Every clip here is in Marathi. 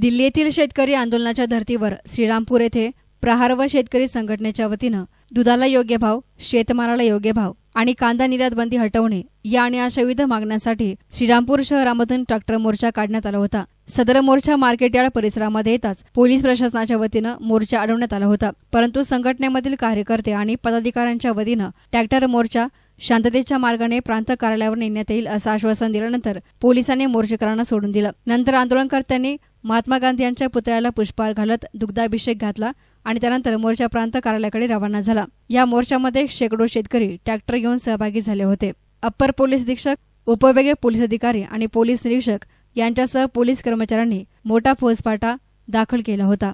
दिल्ली येथील शेतकरी आंदोलनाच्या धर्तीवर श्रीरामपूर येथे प्रहार व शेतकरी संघटनेच्या वतीनं दुधाला योग्य भाव शेतमालाला योग्य भाव आणि कांदा निर्यात बंदी हटवणे या आणि अशा विविध मागण्यांसाठी श्रीरामपूर शहरामधून ट्रॅक्टर मोर्चा काढण्यात आला होता. सदर मोर्चा मार्केट यार्ड परिसरामध्ये येताच पोलीस प्रशासनाच्या वतीनं मोर्चा अडवण्यात आला होता. परंतु संघटनेमधील कार्यकर्ते आणि पदाधिकाऱ्यांच्या वतीनं ट्रॅक्टर मोर्चा शांततेच्या मार्गाने प्रांत कार्यालयावर नेण्यात येईल असं आश्वासन दिल्यानंतर पोलिसांनी मोर्चेकरांना सोडून दिलं. नंतर आंदोलनकर्त्यांनी महात्मा गांधी यांच्या पुतळ्याला पुष्पहार घालत दुग्धाभिषेक घातला आणि त्यानंतर मोर्चा प्रांत कार्यालयाकडे रवाना झाला. या मोर्चामध्ये शेकडो शेतकरी ट्रॅक्टर घेऊन सहभागी झाले होते. अप्पर पोलीस अधीक्षक उपवेगे पोलीस अधिकारी आणि पोलीस निरीक्षक यांच्यासह पोलीस कर्मचाऱ्यांनी मोठा फौजफाटा दाखल केला होता.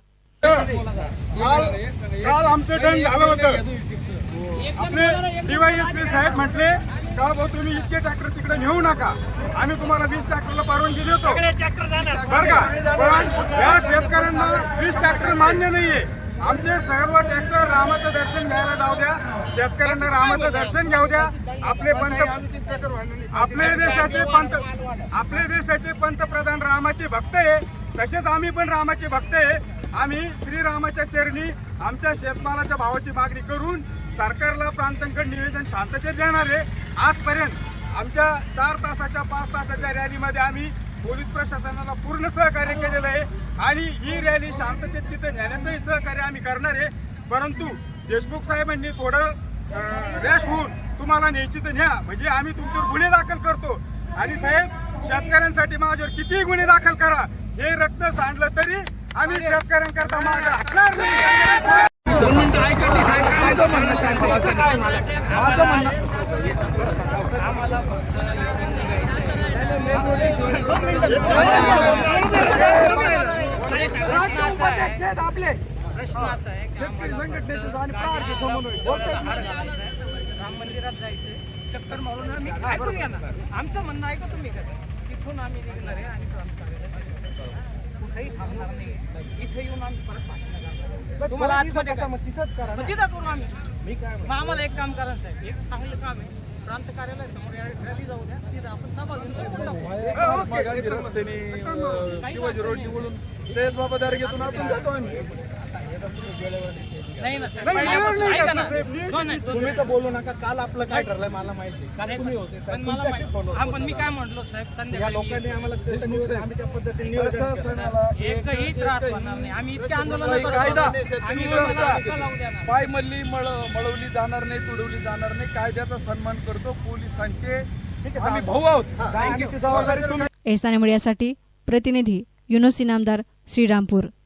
आपले डीवायएसपी साहेब म्हटले का भाऊ तुम्ही इतके ट्रॅक्टर तिकडे नेऊ नका. आम्ही तुम्हाला वीस ट्रॅक्टरला परवानगी देतो. बरं का? पण या शेतकऱ्यांना वीस ट्रॅक्टर मान्य नाहीये. आमचे सर्व ट्रॅक्टर रामाचं दर्शन घ्यायला जाऊ द्या. शेतकऱ्यांना रामाचं दर्शन घेऊ द्या. आपले पंत आपले देशाचे पंत आपले देशाचे पंतप्रधान रामाचे भक्त आहे. तसेच आम्ही पण रामाचे भक्त आहे. आम्ही श्रीरामाच्या चरणी आमच्या शेतमालाच्या भावाची मागणी करून सरकारला प्रांतांकड निवेदन शांततेत देणार आहे. आजपर्यंत आमच्या चार तासाच्या पाच तासाच्या रॅलीमध्ये आम्ही पोलीस प्रशासनाला पूर्ण सहकार्य केलेलं आहे आणि ही रॅली शांततेत तिथे नेण्याचंही सहकार्य आम्ही करणार आहे. परंतु देशमुख साहेबांनी थोडं रॅश होऊन तुम्हाला न्यायची तर न्या. म्हणजे आम्ही तुमच्यावर गुन्हे दाखल करतो. आणि साहेब शेतकऱ्यांसाठी माझ्यावर कितीही गुन्हे दाखल करा. हे रक्त सांडलं तरी आम्ही शेतकऱ्यांकरता मागे हटणार नाही दोन मिनिटं ऐका की साहेब काय म्हणणं आपले प्रश्न असा आहे की संघटनेचे राम मंदिरात जायचंय चक्कर मारून आम्ही ऐकून घ्या ना आमचं म्हणणं ऐका तुम्ही कसं? तिथून आम्ही निघणार आहे आणि कुठेही थांबणार नाही. इथे येऊन आम्ही परत भाषण करणार तुम्हाला आतमध्ये काय? मग तिथंच करा मग तिथं करू आम्ही. मी काय मग आम्हाला एक काम करा साहेब एक चांगलं काम आहे. प्रांत कार्यालय समोर रॅली जाऊ द्या तिथं आपण सभा घेऊन गांधी रस्त्याने अं, शिवाजी रोड निवडून सय्यद बाबा दर्ग्यातून आपण जातो आम्ही. नाही ना साहेब नाही, पहिल्यापासून नाही, ऐका ना. साहेब, नाही. दोन मिनिट, दोन तुम्ही. तर बोलू नका काल आपलं काय ठरलंय मला माहिती. काल तुम्ही होते तर पण मला तुमच्याशी माहिती- फोनवर हा पण बोलतो मी. काय म्हटलो साहेब या संध्याकाळी लोकांनी आम्हाला त्याचं नियोजन आम्ही त्या पद्धतीने नियोजन केलं. प्रशासनाला एकही त्रास होणार नाही. आम्ही इतके आंदोलन काही कायदा आम्ही सुव्यवस्था लावू मळ मळवली जाणार नाही तुडवली जाणार नाही. कायद्याचा सन्मान करतो. पोलिसांचे आम्ही भाऊ आहोत. हा, जबाबदारी तुम्ही एसाने मीडियासाठी प्रतिनिधी युनुस इनामदार श्रीरामपूर.